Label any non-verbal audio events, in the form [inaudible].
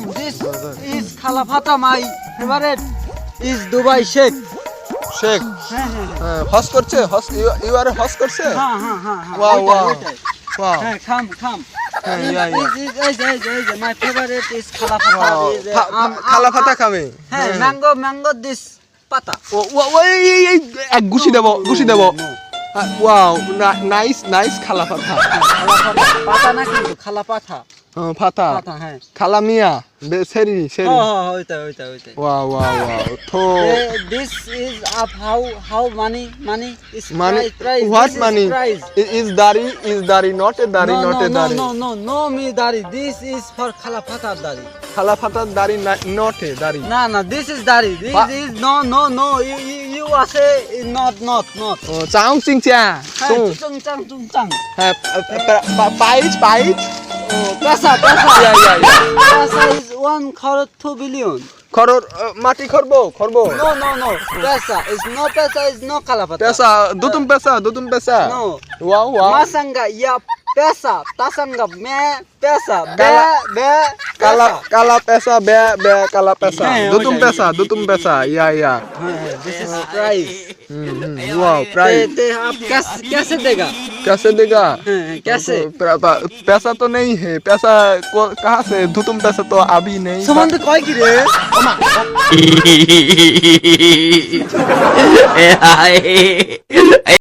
come. This is Khalafata. My favorite. Is Dubai Sheikh. Sheikh হ্যাঁ হ্যাঁ হ্যাঁ, হস করছে হস ইউ আর হস করছে? হ্যাঁ হ্যাঁ হ্যাঁ হ্যাঁ। ওয়াও হ্যাঁ. হ্যাঁ. ওয়াও Is, uh, ফা- আম- ফা- খালা আম- ফাতা আম- খাবে? হ্যাঁ ম্যাঙ্গো ম্যাঙ্গো দিস পাতা এক দেব দেব। No, ওয়াও নাইস নাইস খালাপাতা পাতা না কিন্তু খালা পাতা হ্যাঁ, ফাতা হ্যাঁ খালা মিয়া সেরি সেরি হ্যাঁ হ্যাঁ ওইটাই ওইটাই ওইটাই ওয়াও ওয়াও ওয়াও তো this is up how how money money is মানে হোয়াট মানি ইজ দাড়ি ইজ দাড়ি নট এ দাড়ি নট এ দাড়ি no, no, no, me dari. This is for Khalafata dari. খালা ফাতার দাড়ি নট এ দাড়ি is dari. This What? is no, no, no. You, you, you are say not, not, not. চাং চিং চা chung chang chung chang. হ্যাঁ পাইচ পাইচ Oh, pesa, pesa. Yeah yeah yeah Pesa is one crore two billion. খরর মাটি খরব খরব No, no, no. Pesa is no pesa is no Khalafata. পেসা দুতুম পেসা দুতুম পেসা No. Wow wow Masanga ya pesa. Tasanga me pesa. Be Kala- be কালা pesa. কালা পেসা বে বে কালা পেসা হ্যাঁ, দুতুম ওইটাই। পেসা দুতুম পেসা yeah yeah Hey, This is price. Wow ते, प्राइस ते आप कैसे कैसे देगा कैसे देगा? हाँ, कैसे? पैसा तो नहीं है पैसा कहाँ से? दू तुम पैसा तो अभी नहीं सामान तो कोई की रे? [laughs] ए